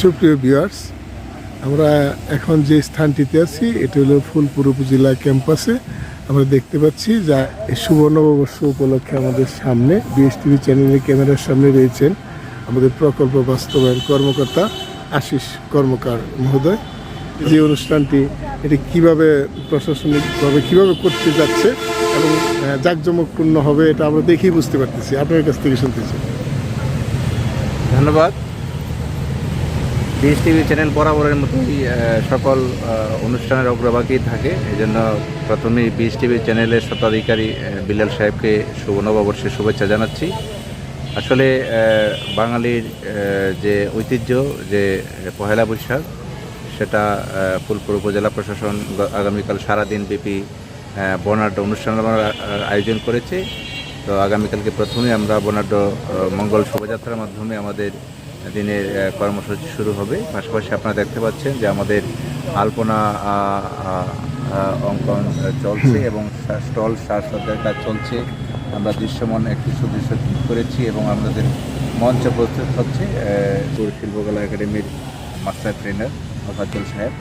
সুপ্রিয় ভিউয়ার্স আমরা এখন যে স্থানটিতে আছি, এটি হলো ফুলপুর উপজেলা ক্যাম্পাসে। আমরা দেখতে পাচ্ছি যা শুভ নববর্ষ উপলক্ষে আমাদের সামনে, বিএসটিভি চ্যানেলের ক্যামেরার সামনে রয়েছেন আমাদের প্রকল্প বাস্তবায়ন কর্মকর্তা আশিস কর্মকার মহোদয়। যে অনুষ্ঠানটি, এটি কীভাবে প্রশাসনিকভাবে, কীভাবে করতে যাচ্ছে এবং জাঁকজমকপূর্ণ হবে এটা আমরা দেখেই বুঝতে পারতেছি। আপনার কাছ থেকে শুনতেছি ধন্যবাদ। বিএস টিভি চ্যানেল বরাবরের মতোই সকল অনুষ্ঠানের অগ্রভাগেই থাকে। এই জন্য প্রথমেই বিএস টিভি চ্যানেলের স্বত্বাধিকারী বিলাল সাহেবকে শুভ নববর্ষের শুভেচ্ছা জানাচ্ছি। আসলে বাঙালির যে ঐতিহ্য, যে পহেলা বৈশাখ, সেটা ফুলপুর উপজেলা প্রশাসন আগামীকাল সারাদিন ব্যাপী বর্ণাঢ্য অনুষ্ঠান আমরা আয়োজন করেছে। তো আগামীকালকে প্রথমে আমরা বর্ণাঢ্য মঙ্গল শোভাযাত্রার মাধ্যমে আমাদের দিনের কর্মসূচি শুরু হবে। পাশাপাশি আপনারা দেখতে পাচ্ছেন যে আমাদের আলপনা অঙ্কন চলছে এবং স্টল সাজসজ্জার কাজ চলছে। আমরা দৃশ্যমান একটি সুদৃশ্য ঠিক করেছি এবং আমাদের মঞ্চ প্রস্তুত হচ্ছে শিল্পকলা একাডেমির মাস্টার ট্রেনার মোফাজ্জল সাহেব।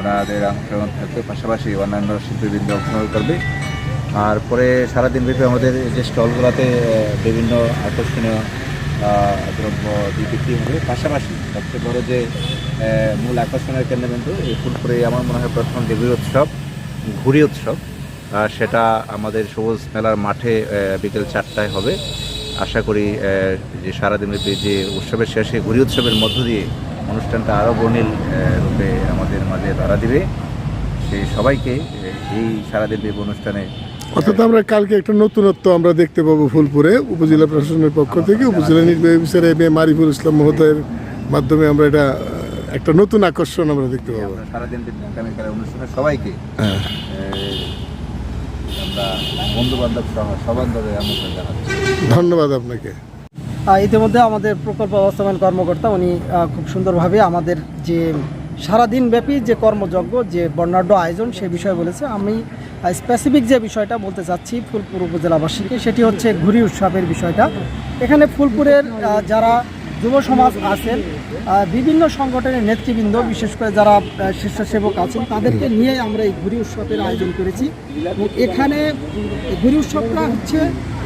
ওনাদের অংশগ্রহণ থাকবে, পাশাপাশি অন্যান্য শিল্পীবৃন্দ অংশগ্রহণ করবে। আর পরে সারাদিন ব্যাপী আমাদের যে স্টলগুলোতে বিভিন্ন আকর্ষণীয় দ্রব্য বিক্রি হবে। পাশাপাশি সবচেয়ে বড় যে মূল আকর্ষণের কেন্দ্রবিন্দু, এই ফুলপুরে আমার মনে হয় প্রথম দেবী উৎসব, ঘুড়ি উৎসব। সেটা আমাদের সবুজ মেলার মাঠে বিকেল চারটায় হবে। আশা করি যে সারাদিন ব্যাপী যে উৎসবের শেষে ঘুড়ি উৎসবের মধ্য দিয়ে অনুষ্ঠানটা আরও বর্ণিল রূপে আমাদের মাঝে ধরা দিবে। সেই সবাইকে এই সারাদিন ব্যাপী অনুষ্ঠানে অর্থাৎ আমরা কালকে একটা নতুনত্ব আমরা দেখতে পাবো ফুলপুরে উপজেলা প্রশাসনের পক্ষ থেকে উপজেলা নির্বাহী officer M A Mariful Islam মহোদয়ের মাধ্যমে আমরা এটা একটা নতুন আকর্ষণ আমরা দেখতে পাবো। সারাদিন আগামীকালের অনুষ্ঠানে সবাইকে হ্যাঁ। আমরা বন্ধু বান্ধব সবান্ধবে ধন্যবাদ আপনাকে। ইতিমধ্যে আমাদের প্রকল্প বাস্তবায়ন কর্মকর্তা, উনি খুব সুন্দরভাবে আমাদের যে সারাদিন ব্যাপী যে কর্মযজ্ঞ, যে বর্ণাঢ্য আয়োজন, সে বিষয়ে বলেছে। আমি স্পেসিফিক যে বিষয়টা বলতে চাচ্ছি ফুলপুর উপজেলাবাসীকে, সেটি হচ্ছে ঘুরি উৎসবের বিষয়টা। এখানে ফুলপুরের যারা যুব সমাজ আছেন বিভিন্ন সংগঠনের নেতৃবৃন্দ, বিশেষ করে যারা স্বেচ্ছাসেবক আছেন, তাদেরকে নিয়ে আমরা এই ঘুরি উৎসবের আয়োজন করেছি। এখানে ঘুরি উৎসবটা হচ্ছে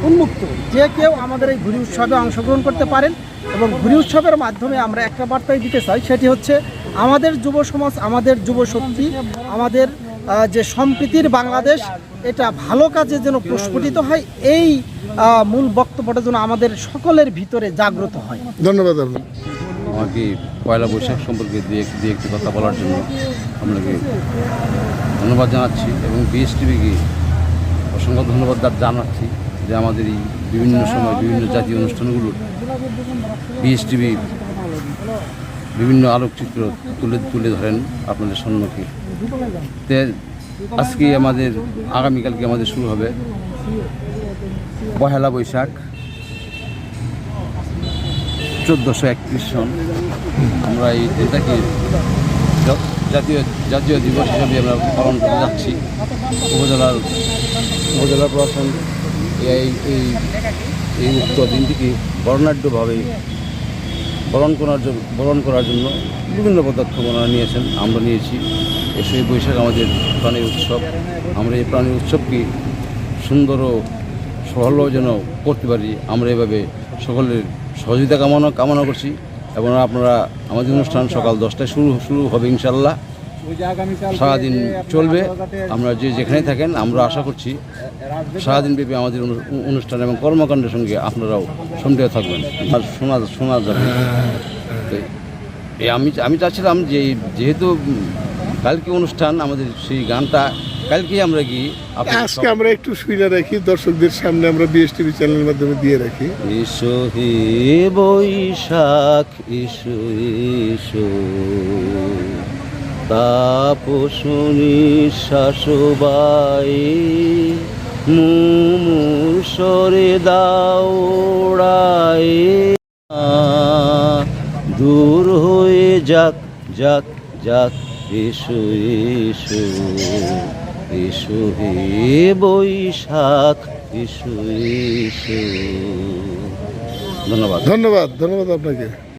উন্মুক্ত। যে কেউ আমাদের এই ঘুরি উৎসবে অংশগ্রহণ করতে পারেন এবং ঘুরি উৎসবের মাধ্যমে আমরা একটা বার্তাই দিতে চাই সেটি হচ্ছে আমাদের যুব সমাজ আমাদের যুব শক্তি আমাদের যে সম্প্রীতির বাংলাদেশ এটা ভালো কাজে যেন প্রস্ফুটিত হয় এই মূল বক্তব্যটা যেন আমাদের সকলের ভিতরে জাগ্রত হয়। ধন্যবাদ আপনাকে। আমাকে পয়লা বৈশাখ সম্পর্কে দিয়ে দিয়ে একটি কথা বলার জন্য আপনাকে ধন্যবাদ জানাচ্ছি এবং বিএসটিভিকে অসংখ্য ধন্যবাদ জানাচ্ছি। যে আমাদের এই বিভিন্ন সময় বিভিন্ন জাতীয় অনুষ্ঠানগুলো বিএসটিভি বিভিন্ন আলোকচিত্র তুলে তুলে ধরেন আপনাদের সম্মুখে। তে আজকে আমাদের আগামীকালকে আমাদের শুরু হবে পহেলা বৈশাখ চোদ্দোশো একত্রিশ সন। আমরা এই দিনটাকে জাতীয় জাতীয় দিবস হিসাবে আমরা পালন করতে যাচ্ছি। উপজেলার উপজেলা প্রশাসন এই এই এই উক্ত দিনটিকে বর্ণাঢ্যভাবে বরণ করার জন্য, বরণ করার জন্য বিভিন্ন পদক্ষেপ ওনারা নিয়েছেন, আমরা নিয়েছি। এসে বৈশাখ আমাদের প্রাণীর উৎসব। আমরা এই প্রাণী উৎসবকে সুন্দর ও সফল যেন করতে পারি, আমরা এভাবে সকলের সহযোগিতা কামনা কামনা করছি। এবং আপনারা আমাদের অনুষ্ঠান সকাল দশটায় শুরু শুরু হবে ইনশাল্লাহ সারাদিন চলবে। আমরা যে যেখানে থাকেন আমরা আশা করছি সারাদিন ব্যাপী আমাদের অনুষ্ঠান এবং কর্মকাণ্ডের সঙ্গে আপনারাও সন্দেহ থাকবেন। আর শোনা শোনা যাবে। এই আমি আমি চাচ্ছিলাম যে যেহেতু কালকে অনুষ্ঠান আমাদের সেই গানটা কালকেই আমরা কি আজকে আমরা একটু শুনে রাখি দর্শকদের সামনে আমরা বিএসটিভি চ্যানেলের মাধ্যমে দিয়ে রাখি। এসো হে বৈশাখ এসো এসো। তাপসনি শাসবাই মুমুর সরে দাওড়াই। দূর হয়ে যাক যাক যাক, এসো এসো এসো হে বৈশাখ, এসো এসো। ধন্যবাদ। ধন্যবাদ ধন্যবাদ আপনাকে।